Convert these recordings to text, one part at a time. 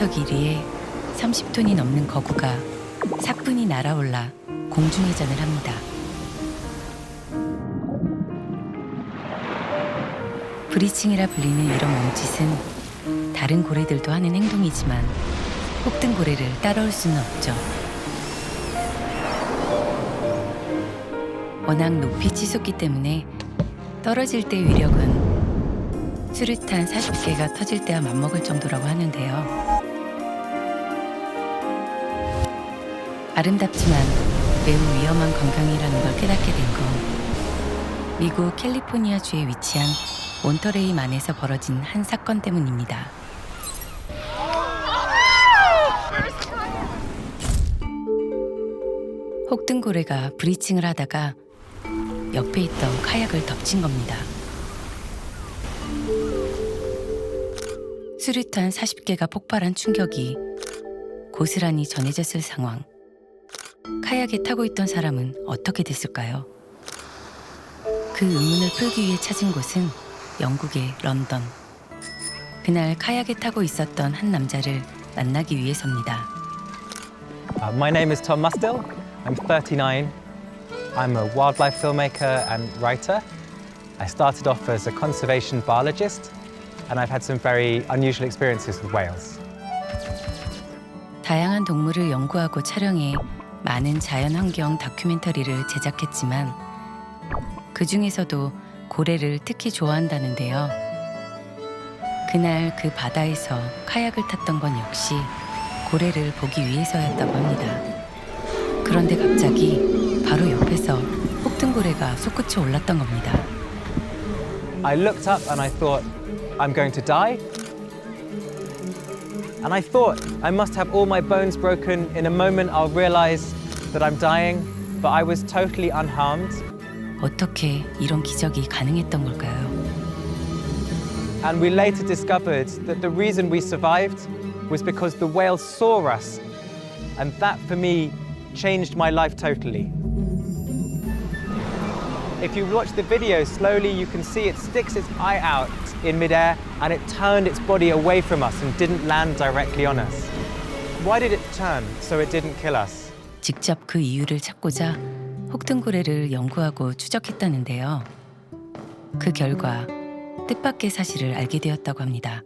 500m 길이에 30톤이 넘는 거구가 사뿐히 날아올라 공중회전을 합니다. 브리칭이라 불리는 이런 몸짓은 다른 고래들도 하는 행동이지만 혹등 고래를 따라올 수는 없죠. 워낙 높이 치솟기 때문에 떨어질 때 위력은 수류탄 40개가 터질 때와 맞먹을 정도라고 하는데요. 아름답지만 매우 위험한 광경이라는 걸 깨닫게 된 건 미국 캘리포니아주에 위치한 몬터레이 만에서 벌어진 한 사건 때문입니다. 혹등고래가 브리칭을 하다가 옆에 있던 카약을 덮친 겁니다. 수류탄 40개가 폭발한 충격이 고스란히 전해졌을 상황. 카약에 타고 있던 사람은 어떻게 됐을까요? 그 의문을 풀기 위해 찾은 곳은 영국의 런던. 그날 카약에 타고 있었던 한 남자를 만나기 위해서입니다. Uh, my name is Tom Mustill. I'm 39. I'm a wildlife filmmaker and writer. I started off as a conservation biologist, and I've had some very unusual experiences with whales. 다양한 동물을 연구하고 촬영해 많은 자연 환경 다큐멘터리를 제작했지만 그 중에서도 고래를 특히 좋아한다는데요. 그날 그 바다에서 카약을 탔던 건 역시 고래를 보기 위해서였다고 합니다. 그런데 갑자기 바로 옆에서 폭등고래가 솟구쳐 올랐던 겁니다. I looked up and I thought, I'm going to die. And I thought, I must have all my bones broken. In a moment, I'll realize that I'm dying. But I was totally unharmed. 어떻게 이런 기적이 가능했던 걸까요? And we later discovered that the reason we survived was because the whale saw us. And that, for me, changed my life totally. If you watch the video slowly, you can see it sticks its eye out in midair and it turned its body away from us and didn't land directly on us. Why did it turn so it didn't kill us? 직접 그 이유를 찾고자 혹등고래를 연구하고 추적했다는데요. 그 결과 뜻밖의 사실을 알게 되었다고 합니다.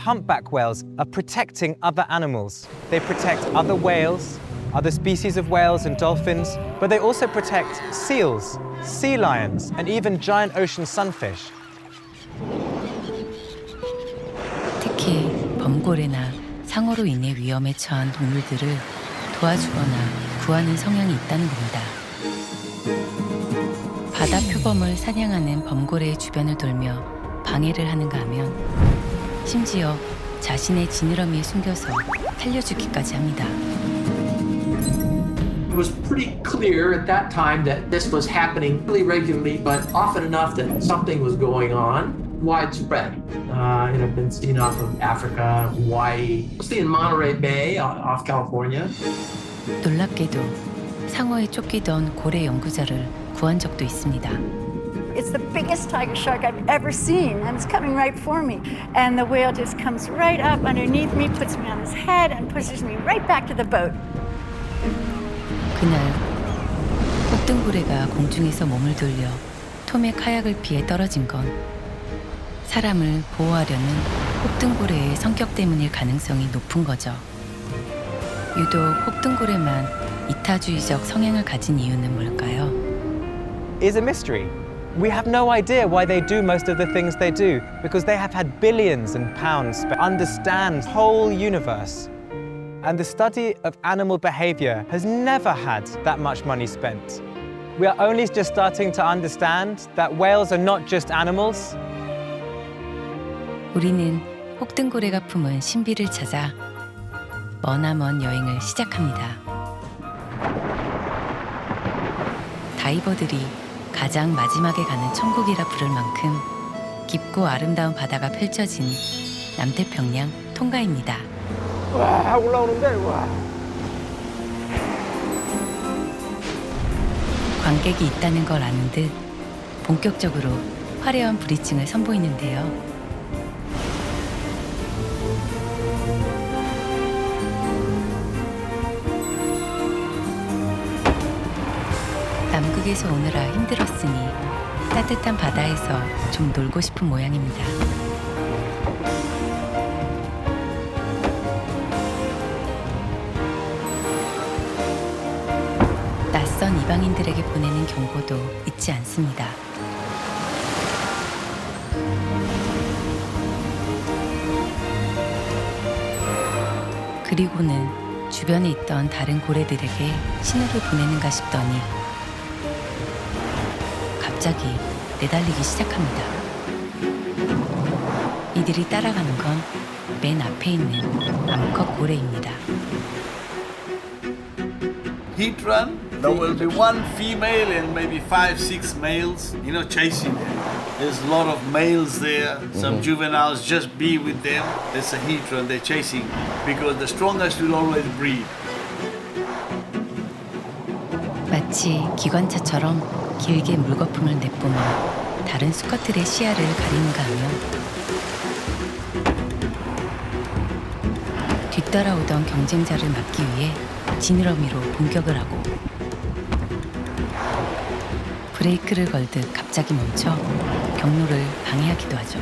Humpback whales are protecting other animals. They protect other whales, other species of whales and dolphins, but they also protect seals, sea lions, and even giant ocean sunfish. 특히 범고래나 상어로 인해 위험에 처한 동물들을 도와주거나 구하는 성향이 있다는 겁니다. 바다 표범을 사냥하는 범고래의 주변을 돌며 방해를 하는가 하면 심지어 자신의 지느러미에 숨겨서 살려주기까지 합니다. It was pretty clear at that time that this was happening really regularly, but often enough that something was going on widespread. Uh, it had been seen off of Africa, Hawaii, mostly in Monterey Bay off California. 놀랍게도 상어에 쫓기던 고래 연구자를 구한 적도 있습니다. It's the biggest tiger shark I've ever seen, and it's coming right for me. And the whale just comes right up underneath me, puts me on his head, and pushes me right back to the boat. 그날 혹등고래가 공중에서 몸을 돌려 톰의 카약을 피해 떨어진 건 사람을 보호하려는 혹등고래의 성격 때문일 가능성이 높은 거죠. 유독 혹등고래만 이타주의적 성향을 가진 이유는 뭘까요? Is a mystery. We have no idea why they do most of the things they do because they have had billions and pounds to understand the whole universe. And the study of animal behavior has never had that much money spent. We are only just starting to understand that whales are not just animals, 우리는 혹등고래가 품은 신비를 찾아 머나먼 여행을 시작합니다. 다이버들이 가장 마지막에 가는 천국이라 부를 만큼 깊고 아름다운 바다가 펼쳐진 남태평양 통가입니다. 와 올라오는데 와. 관객이 있다는 걸 아는 듯 본격적으로 화려한 브리칭을 선보이는데요. 남극에서 오느라 힘들었으니 따뜻한 바다에서 좀 놀고 싶은 모양입니다. 낯선 이방인들에게 보내는 경고도 잊지 않습니다. 그리고는 주변에 있던 다른 고래들에게 신호를 보내는가 싶더니 갑자기 내달리기 시작합니다. 이들이 따라가는 건 맨 앞에 있는 암컷 고래입니다. heat run, there will be one female and maybe five, six males, you know, chasing them. There's a lot of males there. Some juveniles just be with them. It's a heat run. They're chasing because the strongest will always breed. 마치 기관차처럼 길게 물거품을 내뿜어 다른 수컷들의 시야를 가리는가 하면 뒤따라오던 경쟁자를 막기 위해 지느러미로 공격을 하고 브레이크를 걸듯 갑자기 멈춰 경로를 방해하기도 하죠.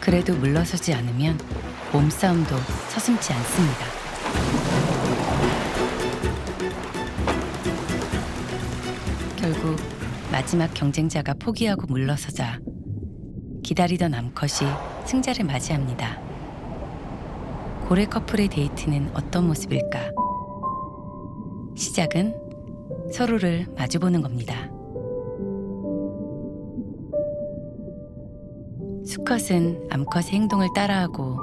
그래도 물러서지 않으면 몸싸움도 서슴지 않습니다. 마지막 경쟁자가 포기하고 물러서자 기다리던 암컷이 승자를 맞이합니다. 고래 커플의 데이트는 어떤 모습일까? 시작은 서로를 마주보는 겁니다. 수컷은 암컷의 행동을 따라하고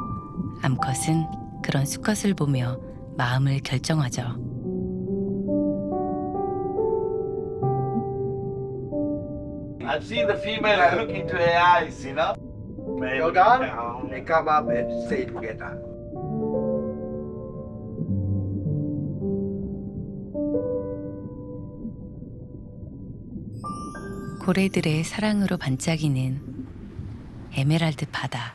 암컷은 그런 수컷을 보며 마음을 결정하죠. I've seen the female look into her eyes, you know. Maybe. You're gone, they come up and stay together. 고래들의 사랑으로 반짝이는 에메랄드 바다.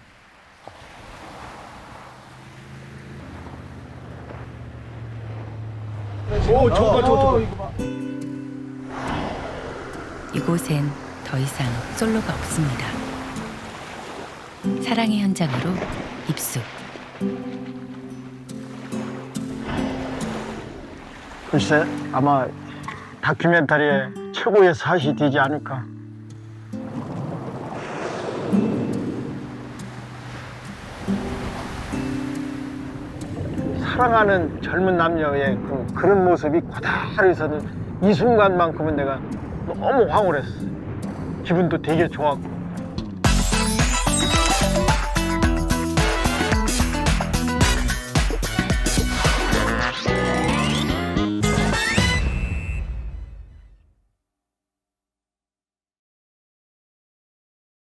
오, 저거, 저거, 저거. 이곳엔 더 이상 솔로가 없습니다. 사랑의 현장으로 입수. 글쎄 아마 다큐멘터리의 최고의 사시 되지 않을까. 사랑하는 젊은 남녀의 그, 그런 모습이 있었는 이 순간만큼은 내가 너무 황홀했어. 기분도 되게 좋았고.